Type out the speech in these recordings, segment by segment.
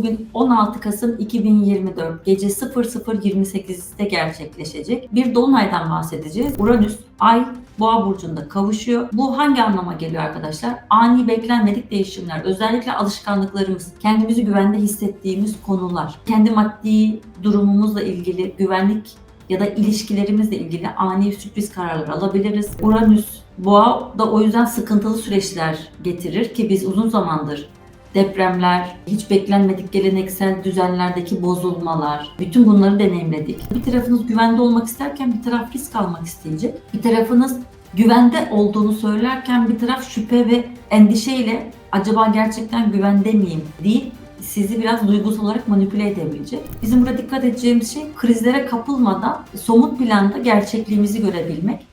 Bugün 16 Kasım 2024 gece 00.28'de gerçekleşecek bir dolunaydan bahsedeceğiz. Uranüs, Ay, Boğa burcunda kavuşuyor. Bu hangi anlama geliyor arkadaşlar? Ani beklenmedik değişimler, özellikle alışkanlıklarımız, kendimizi güvende hissettiğimiz konular, kendi maddi durumumuzla ilgili güvenlik ya da ilişkilerimizle ilgili ani sürpriz kararlar alabiliriz. Uranüs, Boğa da o yüzden sıkıntılı süreçler getirir ki biz uzun zamandır depremler, hiç beklenmedik geleneksel düzenlerdeki bozulmalar, bütün bunları deneyimledik. Bir tarafınız güvende olmak isterken bir taraf risk almak isteyecek. Bir tarafınız güvende olduğunu söylerken bir taraf şüphe ve endişeyle acaba gerçekten güvende miyim deyip sizi biraz duygusal olarak manipüle edebilecek. Bizim burada dikkat edeceğimiz şey krizlere kapılmadan somut planda gerçekliğimizi görebilmek.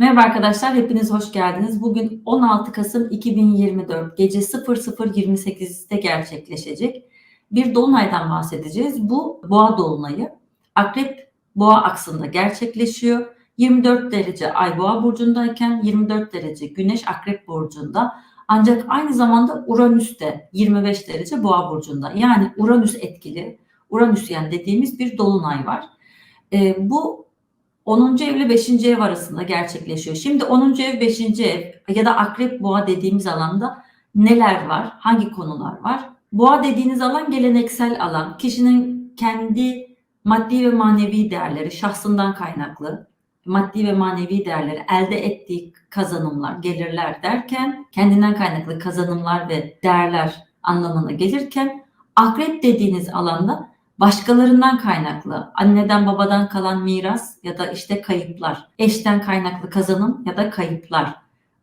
Merhaba arkadaşlar, hepiniz hoş geldiniz. Bugün 16 Kasım 2024 gece 00.28'de gerçekleşecek bir dolunaydan bahsedeceğiz. Bu boğa dolunayı. Akrep boğa aksında gerçekleşiyor. 24 derece ay boğa burcundayken 24 derece güneş akrep burcunda. Ancak aynı zamanda Uranüs de 25 derece boğa burcunda. Yani Uranüs etkili, Uranüsyen dediğimiz bir dolunay var. Ee, bu 10. ev ile 5. ev arasında gerçekleşiyor. Şimdi 10. ev, 5. ev ya da akrep boğa dediğimiz alanda neler var? Hangi konular var? Boğa dediğiniz alan geleneksel alan. Kişinin kendi maddi ve manevi değerleri, şahsından kaynaklı maddi ve manevi değerleri, elde ettiği kazanımlar, gelirler derken kendinden kaynaklı kazanımlar ve değerler anlamına gelirken akrep dediğiniz alanda başkalarından kaynaklı, anneden babadan kalan miras ya da işte kayıplar, eşten kaynaklı kazanım ya da kayıplar,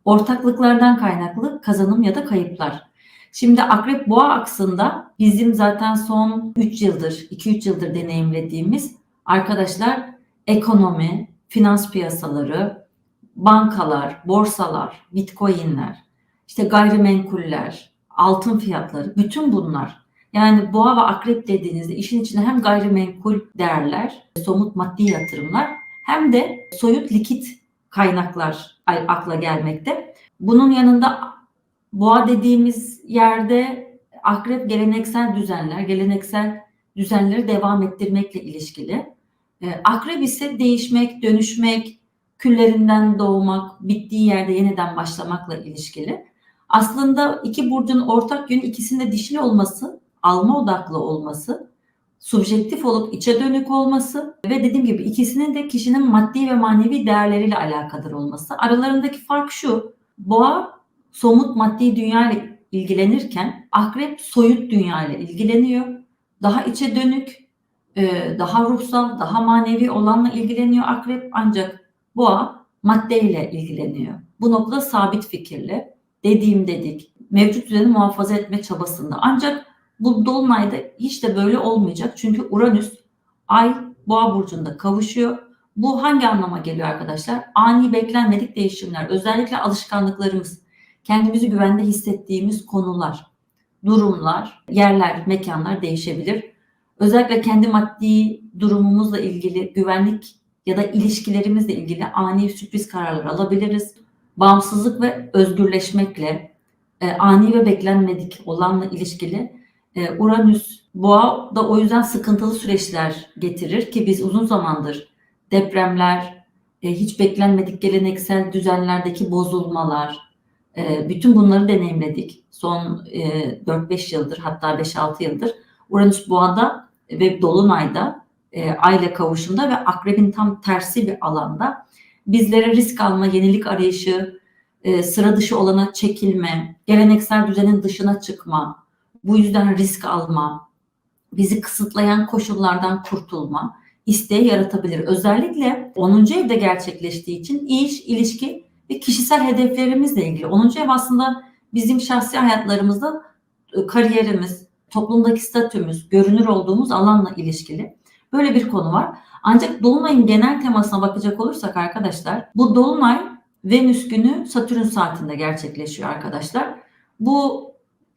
ortaklıklardan kaynaklı kazanım ya da kayıplar. Şimdi akrep boğa aksında bizim zaten son 3 yıldır, 2-3 yıldır deneyimlediğimiz arkadaşlar ekonomi, finans piyasaları, bankalar, borsalar, bitcoinler, işte gayrimenkuller, altın fiyatları, bütün bunlar yani boğa ve akrep dediğinizde işin içinde hem gayrimenkul değerler, somut maddi yatırımlar hem de soyut likit kaynaklar akla gelmekte. Bunun yanında boğa dediğimiz yerde akrep geleneksel düzenler, geleneksel düzenleri devam ettirmekle ilişkili. Akrep ise değişmek, dönüşmek, küllerinden doğmak, bittiği yerde yeniden başlamakla ilişkili. Aslında iki burcun ortak yönü ikisinde dişil olması alma odaklı olması, subjektif olup içe dönük olması ve dediğim gibi ikisinin de kişinin maddi ve manevi değerleriyle alakadar olması. Aralarındaki fark şu, boğa somut maddi dünya ile ilgilenirken akrep soyut dünya ile ilgileniyor. Daha içe dönük, e, daha ruhsal, daha manevi olanla ilgileniyor akrep ancak boğa maddeyle ilgileniyor. Bu noktada sabit fikirli, dediğim dedik, mevcut düzeni muhafaza etme çabasında. Ancak bu dolunayda hiç de böyle olmayacak. Çünkü Uranüs Ay Boğa burcunda kavuşuyor. Bu hangi anlama geliyor arkadaşlar? Ani beklenmedik değişimler, özellikle alışkanlıklarımız, kendimizi güvende hissettiğimiz konular, durumlar, yerler, mekanlar değişebilir. Özellikle kendi maddi durumumuzla ilgili güvenlik ya da ilişkilerimizle ilgili ani sürpriz kararlar alabiliriz. Bağımsızlık ve özgürleşmekle, e, ani ve beklenmedik olanla ilişkili e, Uranüs, Boğa da o yüzden sıkıntılı süreçler getirir ki biz uzun zamandır depremler, e, hiç beklenmedik geleneksel düzenlerdeki bozulmalar, e, bütün bunları deneyimledik. Son 4-5 yıldır hatta 5-6 yıldır Uranüs Boğa'da ve Dolunay'da Ayla kavuşumda ve Akrebin tam tersi bir alanda bizlere risk alma, yenilik arayışı, sıra dışı olana çekilme, geleneksel düzenin dışına çıkma, bu yüzden risk alma, bizi kısıtlayan koşullardan kurtulma isteği yaratabilir. Özellikle 10. evde gerçekleştiği için iş, ilişki ve kişisel hedeflerimizle ilgili. 10. ev aslında bizim şahsi hayatlarımızda e, kariyerimiz, toplumdaki statümüz, görünür olduğumuz alanla ilişkili. Böyle bir konu var. Ancak Dolunay'ın genel temasına bakacak olursak arkadaşlar, bu Dolunay Venüs günü Satürn saatinde gerçekleşiyor arkadaşlar. Bu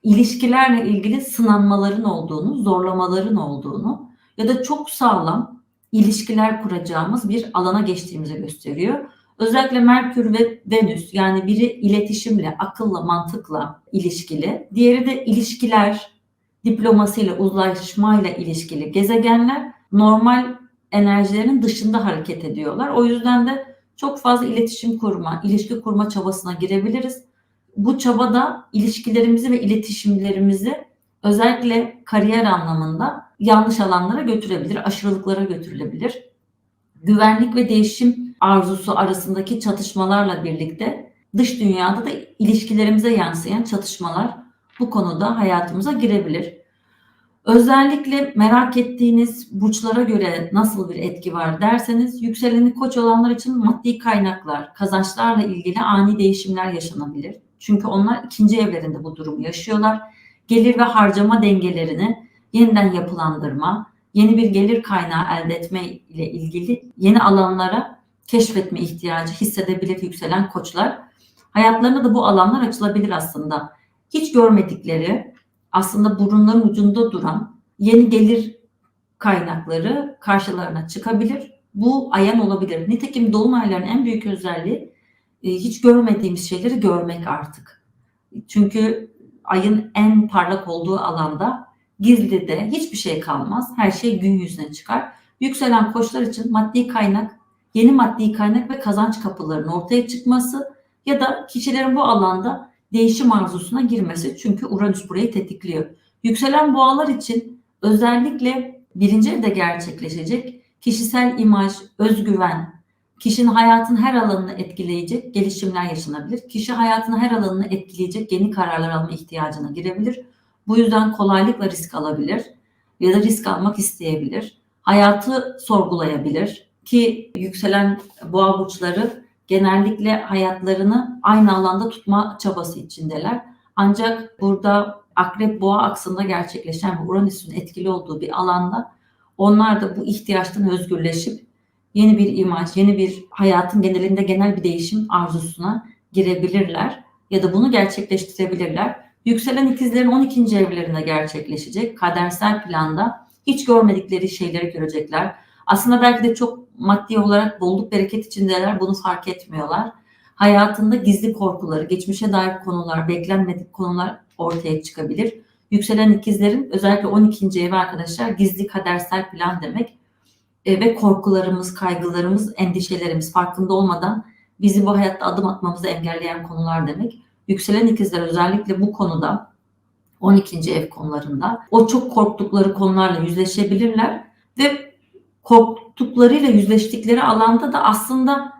ilişkilerle ilgili sınanmaların olduğunu, zorlamaların olduğunu ya da çok sağlam, ilişkiler kuracağımız bir alana geçtiğimizi gösteriyor. Özellikle Merkür ve Venüs yani biri iletişimle, akılla, mantıkla ilişkili, diğeri de ilişkiler, diplomasıyla, uzlaşmayla ilişkili gezegenler normal enerjilerin dışında hareket ediyorlar. O yüzden de çok fazla iletişim kurma, ilişki kurma çabasına girebiliriz. Bu çabada ilişkilerimizi ve iletişimlerimizi özellikle kariyer anlamında yanlış alanlara götürebilir, aşırılıklara götürülebilir. Güvenlik ve değişim arzusu arasındaki çatışmalarla birlikte dış dünyada da ilişkilerimize yansıyan çatışmalar bu konuda hayatımıza girebilir. Özellikle merak ettiğiniz burçlara göre nasıl bir etki var derseniz yükseleni koç olanlar için maddi kaynaklar, kazançlarla ilgili ani değişimler yaşanabilir. Çünkü onlar ikinci evlerinde bu durumu yaşıyorlar. Gelir ve harcama dengelerini yeniden yapılandırma, yeni bir gelir kaynağı elde etme ile ilgili yeni alanlara keşfetme ihtiyacı hissedebilir yükselen koçlar. Hayatlarında da bu alanlar açılabilir aslında. Hiç görmedikleri, aslında burunların ucunda duran yeni gelir kaynakları karşılarına çıkabilir. Bu ayan olabilir. Nitekim dolunayların en büyük özelliği hiç görmediğimiz şeyleri görmek artık. Çünkü ayın en parlak olduğu alanda gizli de hiçbir şey kalmaz. Her şey gün yüzüne çıkar. Yükselen koçlar için maddi kaynak, yeni maddi kaynak ve kazanç kapılarının ortaya çıkması ya da kişilerin bu alanda değişim arzusuna girmesi. Çünkü Uranüs burayı tetikliyor. Yükselen boğalar için özellikle birinci evde gerçekleşecek kişisel imaj, özgüven, kişinin hayatın her alanını etkileyecek gelişimler yaşanabilir. Kişi hayatın her alanını etkileyecek yeni kararlar alma ihtiyacına girebilir. Bu yüzden kolaylıkla risk alabilir ya da risk almak isteyebilir. Hayatı sorgulayabilir ki yükselen boğa burçları genellikle hayatlarını aynı alanda tutma çabası içindeler. Ancak burada Akrep Boğa aksında gerçekleşen ve Uranüs'ün etkili olduğu bir alanda onlar da bu ihtiyaçtan özgürleşip yeni bir imaj, yeni bir hayatın genelinde genel bir değişim arzusuna girebilirler ya da bunu gerçekleştirebilirler. Yükselen ikizlerin 12. evlerinde gerçekleşecek kadersel planda hiç görmedikleri şeyleri görecekler. Aslında belki de çok maddi olarak bolluk bereket içindeler bunu fark etmiyorlar. Hayatında gizli korkuları, geçmişe dair konular, beklenmedik konular ortaya çıkabilir. Yükselen ikizlerin özellikle 12. evi arkadaşlar gizli kadersel plan demek. E, ve korkularımız, kaygılarımız, endişelerimiz farkında olmadan bizi bu hayatta adım atmamızı engelleyen konular demek. Yükselen ikizler özellikle bu konuda 12. ev konularında o çok korktukları konularla yüzleşebilirler ve korktuklarıyla yüzleştikleri alanda da aslında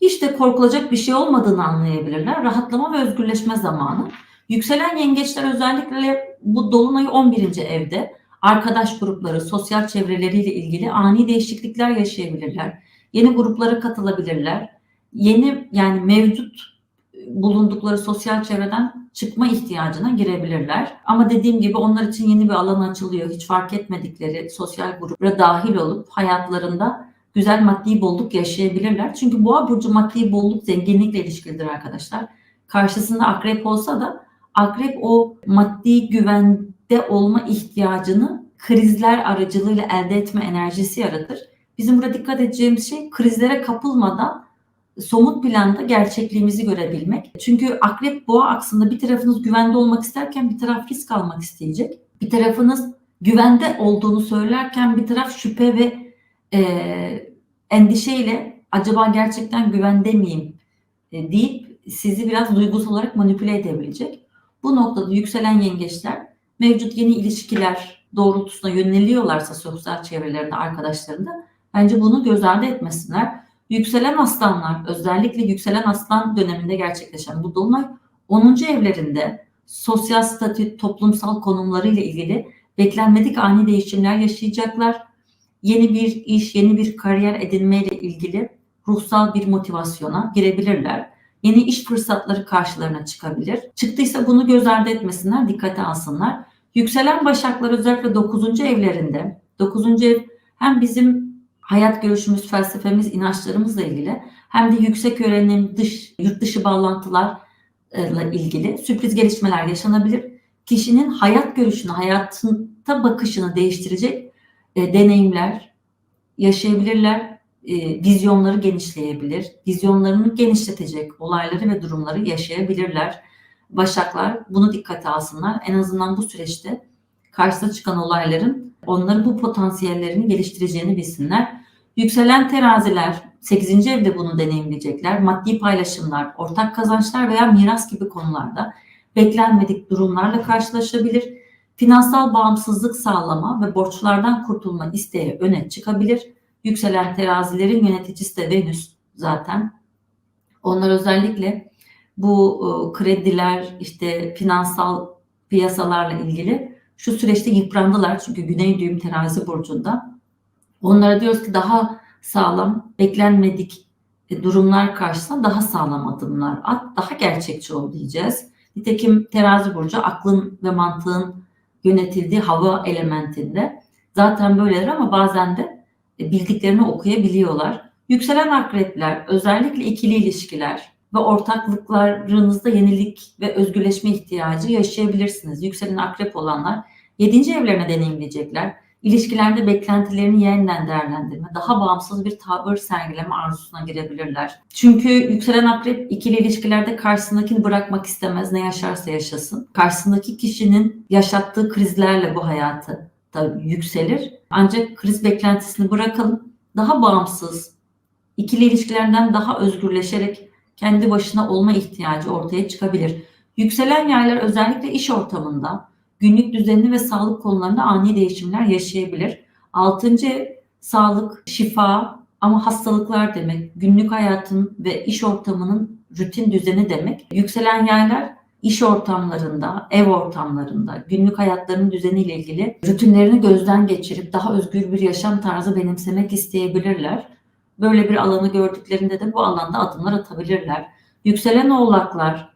hiç de korkulacak bir şey olmadığını anlayabilirler. Rahatlama ve özgürleşme zamanı. Yükselen yengeçler özellikle bu dolunay 11. evde arkadaş grupları, sosyal çevreleriyle ilgili ani değişiklikler yaşayabilirler. Yeni gruplara katılabilirler. Yeni yani mevcut bulundukları sosyal çevreden çıkma ihtiyacına girebilirler. Ama dediğim gibi onlar için yeni bir alan açılıyor. Hiç fark etmedikleri sosyal gruplara dahil olup hayatlarında güzel maddi bolluk yaşayabilirler. Çünkü boğa burcu maddi bolluk zenginlikle ilişkilidir arkadaşlar. Karşısında akrep olsa da akrep o maddi güvende olma ihtiyacını krizler aracılığıyla elde etme enerjisi yaratır. Bizim burada dikkat edeceğimiz şey krizlere kapılmadan somut planda gerçekliğimizi görebilmek. Çünkü akrep boğa aksında bir tarafınız güvende olmak isterken bir taraf risk almak isteyecek. Bir tarafınız güvende olduğunu söylerken bir taraf şüphe ve e, endişeyle acaba gerçekten güvende miyim e, deyip sizi biraz duygusal olarak manipüle edebilecek. Bu noktada yükselen yengeçler mevcut yeni ilişkiler doğrultusuna yöneliyorlarsa sosyal çevrelerinde arkadaşlarında bence bunu göz ardı etmesinler Yükselen aslanlar özellikle yükselen aslan döneminde gerçekleşen bu dolunay 10. evlerinde sosyal statü, toplumsal konumları ile ilgili beklenmedik ani değişimler yaşayacaklar. Yeni bir iş, yeni bir kariyer edinme ile ilgili ruhsal bir motivasyona girebilirler. Yeni iş fırsatları karşılarına çıkabilir. Çıktıysa bunu göz ardı etmesinler, dikkate alsınlar. Yükselen başaklar özellikle 9. evlerinde, 9. ev hem bizim hayat görüşümüz, felsefemiz, inançlarımızla ilgili hem de yüksek öğrenim, dış, yurt dışı bağlantılarla ilgili sürpriz gelişmeler yaşanabilir. Kişinin hayat görüşünü, hayatında bakışını değiştirecek e, deneyimler, yaşayabilirler. E, vizyonları genişleyebilir. Vizyonlarını genişletecek olayları ve durumları yaşayabilirler. Başaklar bunu dikkate alsınlar. En azından bu süreçte karşısına çıkan olayların onların bu potansiyellerini geliştireceğini bilsinler. Yükselen teraziler 8. evde bunu deneyimleyecekler. Maddi paylaşımlar, ortak kazançlar veya miras gibi konularda beklenmedik durumlarla karşılaşabilir. Finansal bağımsızlık sağlama ve borçlardan kurtulma isteği öne çıkabilir. Yükselen terazilerin yöneticisi de Venüs zaten. Onlar özellikle bu e, krediler, işte finansal piyasalarla ilgili şu süreçte yıprandılar. Çünkü Güney düğüm terazi burcunda. Onlara diyoruz ki daha sağlam, beklenmedik e, durumlar karşısında daha sağlam adımlar at, daha gerçekçi ol diyeceğiz. Nitekim terazi burcu aklın ve mantığın yönetildiği hava elementinde. Zaten böyledir ama bazen de bildiklerini okuyabiliyorlar. Yükselen akrepler, özellikle ikili ilişkiler ve ortaklıklarınızda yenilik ve özgürleşme ihtiyacı yaşayabilirsiniz. Yükselen akrep olanlar 7. evlerine deneyimleyecekler. İlişkilerde beklentilerini yeniden değerlendirme, daha bağımsız bir tavır sergileme arzusuna girebilirler. Çünkü yükselen akrep ikili ilişkilerde karşısındakini bırakmak istemez, ne yaşarsa yaşasın. Karşısındaki kişinin yaşattığı krizlerle bu hayatı da yükselir. Ancak kriz beklentisini bırakalım. Daha bağımsız, ikili ilişkilerden daha özgürleşerek kendi başına olma ihtiyacı ortaya çıkabilir. Yükselen yaylar özellikle iş ortamında günlük düzenini ve sağlık konularında ani değişimler yaşayabilir. Altıncı sağlık, şifa ama hastalıklar demek. Günlük hayatın ve iş ortamının rutin düzeni demek. Yükselen yaylar iş ortamlarında, ev ortamlarında, günlük hayatlarının düzeniyle ilgili rutinlerini gözden geçirip daha özgür bir yaşam tarzı benimsemek isteyebilirler. Böyle bir alanı gördüklerinde de bu alanda adımlar atabilirler. Yükselen oğlaklar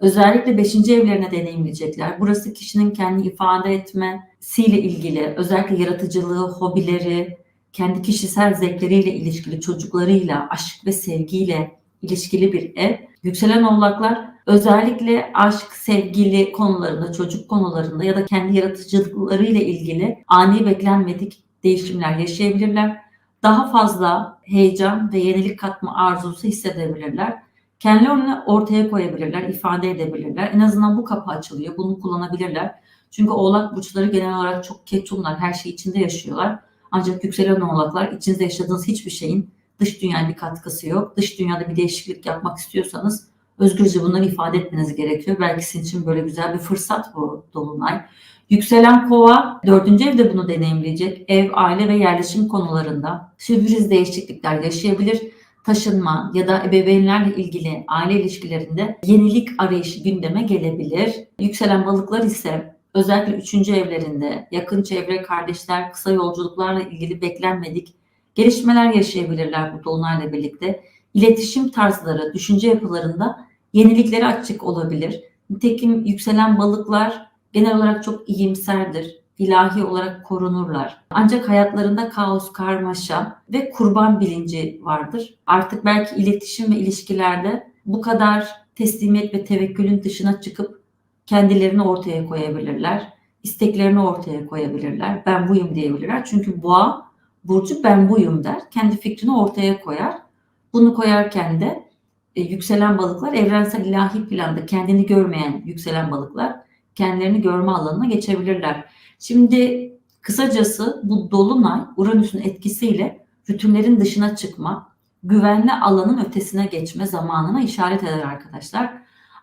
özellikle 5. evlerine deneyimleyecekler. Burası kişinin kendi ifade etmesiyle ilgili, özellikle yaratıcılığı, hobileri, kendi kişisel zevkleriyle ilişkili, çocuklarıyla, aşk ve sevgiyle ilişkili bir ev. Yükselen oğlaklar özellikle aşk, sevgili konularında, çocuk konularında ya da kendi yaratıcılıklarıyla ilgili ani beklenmedik değişimler yaşayabilirler. Daha fazla heyecan ve yenilik katma arzusu hissedebilirler. Kendilerini ortaya koyabilirler, ifade edebilirler. En azından bu kapı açılıyor. Bunu kullanabilirler. Çünkü oğlak burçları genel olarak çok ketumlar. Her şey içinde yaşıyorlar. Ancak yükselen oğlaklar içinizde yaşadığınız hiçbir şeyin dış dünyaya bir katkısı yok. Dış dünyada bir değişiklik yapmak istiyorsanız özgürce bunları ifade etmeniz gerekiyor. Belki sizin için böyle güzel bir fırsat bu Dolunay. Yükselen kova dördüncü evde bunu deneyimleyecek. Ev, aile ve yerleşim konularında sürpriz değişiklikler yaşayabilir. Taşınma ya da ebeveynlerle ilgili aile ilişkilerinde yenilik arayışı gündeme gelebilir. Yükselen balıklar ise özellikle üçüncü evlerinde yakın çevre, kardeşler, kısa yolculuklarla ilgili beklenmedik gelişmeler yaşayabilirler bu dolunayla birlikte. İletişim tarzları, düşünce yapılarında yeniliklere açık olabilir. Nitekim yükselen balıklar genel olarak çok iyimserdir. İlahi olarak korunurlar. Ancak hayatlarında kaos, karmaşa ve kurban bilinci vardır. Artık belki iletişim ve ilişkilerde bu kadar teslimiyet ve tevekkülün dışına çıkıp kendilerini ortaya koyabilirler. isteklerini ortaya koyabilirler. Ben buyum diyebilirler. Çünkü boğa burcu ben buyum der. Kendi fikrini ortaya koyar. Bunu koyarken de e, yükselen balıklar evrensel ilahi planda kendini görmeyen yükselen balıklar kendilerini görme alanına geçebilirler. Şimdi kısacası bu dolunay Uranüs'ün etkisiyle rutinlerin dışına çıkma, güvenli alanın ötesine geçme zamanına işaret eder arkadaşlar.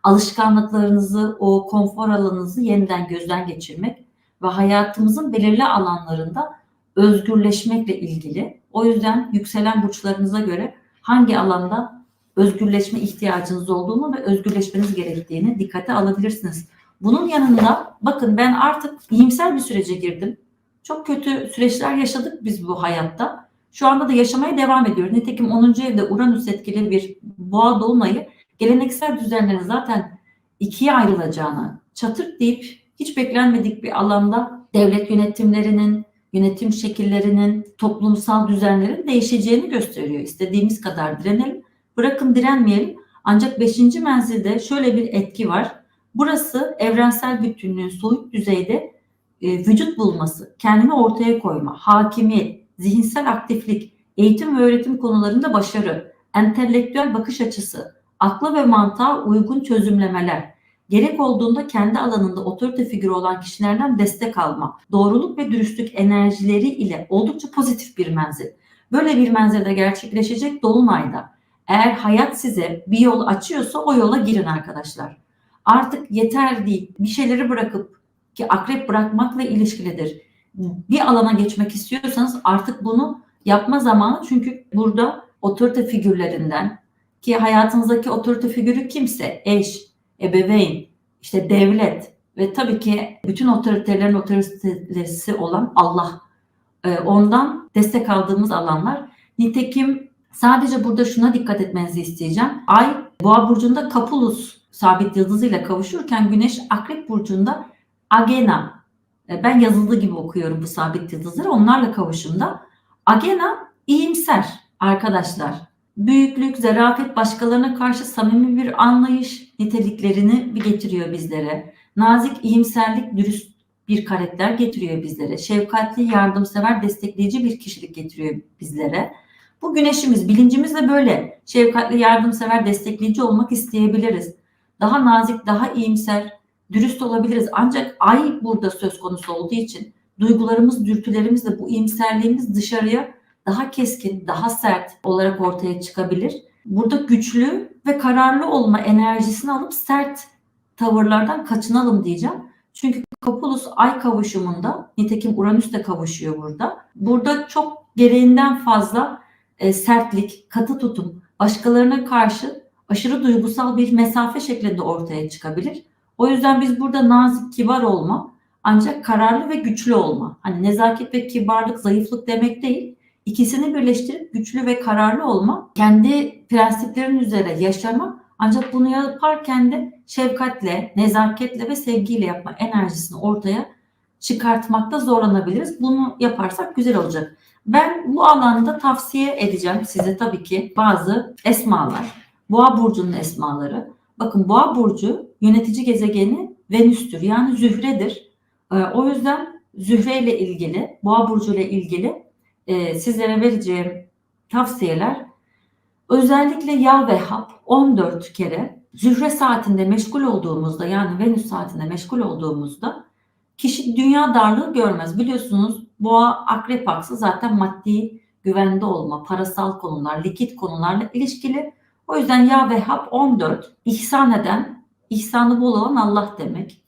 Alışkanlıklarınızı, o konfor alanınızı yeniden gözden geçirmek ve hayatımızın belirli alanlarında özgürleşmekle ilgili. O yüzden yükselen burçlarınıza göre hangi alanda özgürleşme ihtiyacınız olduğunu ve özgürleşmeniz gerektiğini dikkate alabilirsiniz. Bunun yanında bakın ben artık iyimser bir sürece girdim. Çok kötü süreçler yaşadık biz bu hayatta. Şu anda da yaşamaya devam ediyoruz. Nitekim 10. evde Uranüs etkili bir boğa dolunayı geleneksel düzenlerin zaten ikiye ayrılacağını, çatır deyip hiç beklenmedik bir alanda devlet yönetimlerinin, yönetim şekillerinin, toplumsal düzenlerin değişeceğini gösteriyor. İstediğimiz kadar direnelim. Bırakın direnmeyelim. Ancak 5. menzilde şöyle bir etki var. Burası evrensel bütünlüğün soyut düzeyde e, vücut bulması, kendini ortaya koyma, hakimiyet, zihinsel aktiflik, eğitim ve öğretim konularında başarı, entelektüel bakış açısı, akla ve mantığa uygun çözümlemeler, gerek olduğunda kendi alanında otorite figürü olan kişilerden destek alma, doğruluk ve dürüstlük enerjileri ile oldukça pozitif bir menzil. Böyle bir menzilde gerçekleşecek dolunayda eğer hayat size bir yol açıyorsa o yola girin arkadaşlar. Artık yeter değil. Bir şeyleri bırakıp ki akrep bırakmakla ilişkilidir. Bir alana geçmek istiyorsanız artık bunu yapma zamanı çünkü burada otorite figürlerinden ki hayatınızdaki otorite figürü kimse eş, ebeveyn, işte devlet ve tabii ki bütün otoritelerin otoritesi olan Allah. Ee, ondan destek aldığımız alanlar. Nitekim sadece burada şuna dikkat etmenizi isteyeceğim. Ay Boğa burcunda Kapulus sabit yıldızıyla kavuşurken Güneş Akrep burcunda Agena. Ee, Ben yazıldığı gibi okuyorum bu sabit yıldızları. Onlarla kavuşumda. Agena iyimser arkadaşlar. Büyüklük, zarafet, başkalarına karşı samimi bir anlayış niteliklerini bir getiriyor bizlere. Nazik, iyimserlik, dürüst bir karakter getiriyor bizlere. Şefkatli, yardımsever, destekleyici bir kişilik getiriyor bizlere. Bu güneşimiz, bilincimiz de böyle. Şefkatli, yardımsever, destekleyici olmak isteyebiliriz. Daha nazik, daha iyimser, dürüst olabiliriz. Ancak ay burada söz konusu olduğu için duygularımız, dürtülerimiz de bu iyimserliğimiz dışarıya daha keskin, daha sert olarak ortaya çıkabilir. Burada güçlü ve kararlı olma enerjisini alıp sert tavırlardan kaçınalım diyeceğim. Çünkü Kapulus ay kavuşumunda, nitekim Uranüs de kavuşuyor burada. Burada çok gereğinden fazla e, sertlik, katı tutum, başkalarına karşı aşırı duygusal bir mesafe şeklinde ortaya çıkabilir. O yüzden biz burada nazik, kibar olma, ancak kararlı ve güçlü olma. Hani nezaket ve kibarlık zayıflık demek değil. İkisini birleştirip güçlü ve kararlı olma, kendi prensiplerin üzere yaşama ancak bunu yaparken de şefkatle, nezaketle ve sevgiyle yapma enerjisini ortaya çıkartmakta zorlanabiliriz. Bunu yaparsak güzel olacak. Ben bu alanda tavsiye edeceğim size tabii ki bazı esmalar. Boğa burcunun esmaları. Bakın Boğa burcu yönetici gezegeni Venüs'tür. Yani Zühre'dir. Ee, o yüzden Zühre ile ilgili, Boğa burcu ile ilgili e, sizlere vereceğim tavsiyeler özellikle yağ ve hap 14 kere Zühre saatinde meşgul olduğumuzda yani Venüs saatinde meşgul olduğumuzda kişi dünya darlığı görmez. Biliyorsunuz boğa akrep aksı zaten maddi güvende olma, parasal konular, likit konularla ilişkili. O yüzden yağ ve hap 14 ihsan eden, ihsanı bol olan Allah demek.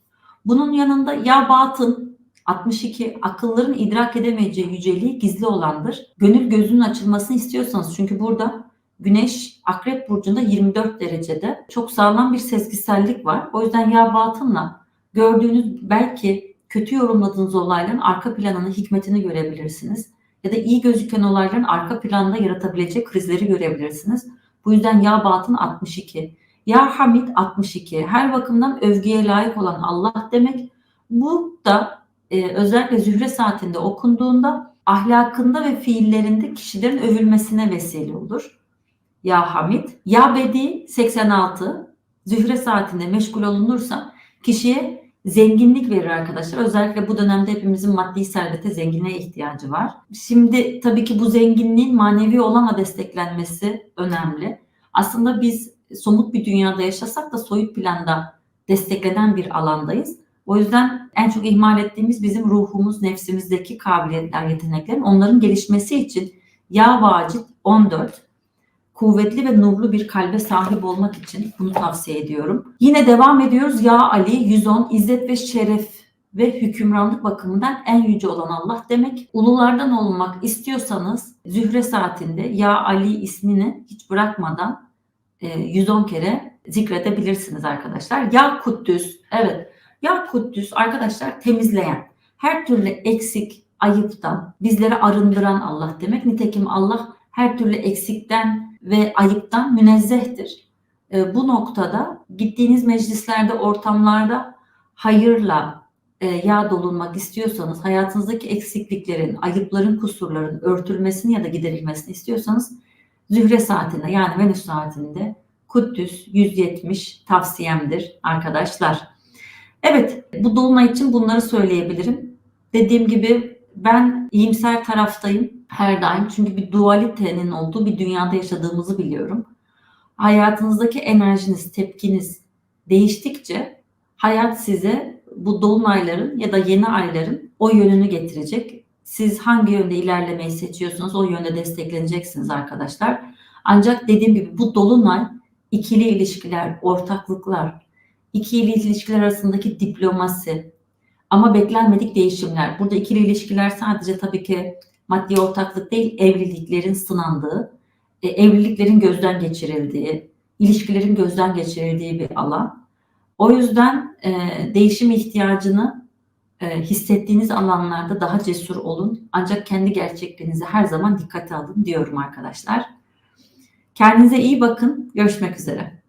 Bunun yanında yağ batın 62 akılların idrak edemeyeceği yüceliği gizli olandır. Gönül gözünün açılmasını istiyorsanız çünkü burada Güneş Akrep Burcu'nda 24 derecede çok sağlam bir sezgisellik var. O yüzden yağ batınla gördüğünüz belki kötü yorumladığınız olayların arka planını, hikmetini görebilirsiniz. Ya da iyi gözüken olayların arka planda yaratabilecek krizleri görebilirsiniz. Bu yüzden yağ batın 62. Ya Hamid 62. Her bakımdan övgüye layık olan Allah demek. Bu da e, özellikle zühre saatinde okunduğunda ahlakında ve fiillerinde kişilerin övülmesine vesile olur. Ya Hamid. Ya Bedi 86. Zühre saatinde meşgul olunursa kişiye zenginlik verir arkadaşlar. Özellikle bu dönemde hepimizin maddi servete, zenginliğe ihtiyacı var. Şimdi tabii ki bu zenginliğin manevi olana desteklenmesi önemli. Aslında biz somut bir dünyada yaşasak da soyut planda desteklenen bir alandayız. O yüzden en çok ihmal ettiğimiz bizim ruhumuz, nefsimizdeki kabiliyetler, yeteneklerin onların gelişmesi için yağ vacit 14 kuvvetli ve nurlu bir kalbe sahip olmak için bunu tavsiye ediyorum. Yine devam ediyoruz. Ya Ali 110 izzet ve şeref ve hükümranlık bakımından en yüce olan Allah demek. Ululardan olmak istiyorsanız Zühre saatinde Ya Ali ismini hiç bırakmadan 110 kere zikredebilirsiniz arkadaşlar. Ya Kuddüs, evet Ya Kuddüs arkadaşlar temizleyen, her türlü eksik, ayıptan bizleri arındıran Allah demek. Nitekim Allah her türlü eksikten ve ayıptan münezzehtir. E, bu noktada gittiğiniz meclislerde, ortamlarda hayırla e, yağ dolunmak istiyorsanız, hayatınızdaki eksikliklerin, ayıpların, kusurların örtülmesini ya da giderilmesini istiyorsanız Zühre saatinde yani Venüs saatinde Kuddüs 170 tavsiyemdir arkadaşlar. Evet bu dolunay için bunları söyleyebilirim. Dediğim gibi Ben iyimser taraftayım her daim. Çünkü bir dualitenin olduğu bir dünyada yaşadığımızı biliyorum. Hayatınızdaki enerjiniz, tepkiniz değiştikçe hayat size bu dolunayların ya da yeni ayların o yönünü getirecek. Siz hangi yönde ilerlemeyi seçiyorsunuz o yönde destekleneceksiniz arkadaşlar. Ancak dediğim gibi bu dolunay ikili ilişkiler, ortaklıklar, ikili ilişkiler arasındaki diplomasi ama beklenmedik değişimler. Burada ikili ilişkiler sadece tabii ki maddi ortaklık değil, evliliklerin sınandığı, e, evliliklerin gözden geçirildiği, ilişkilerin gözden geçirildiği bir alan. O yüzden e, değişim ihtiyacını e, hissettiğiniz alanlarda daha cesur olun. Ancak kendi gerçekliğinizi her zaman dikkate alın diyorum arkadaşlar. Kendinize iyi bakın. Görüşmek üzere.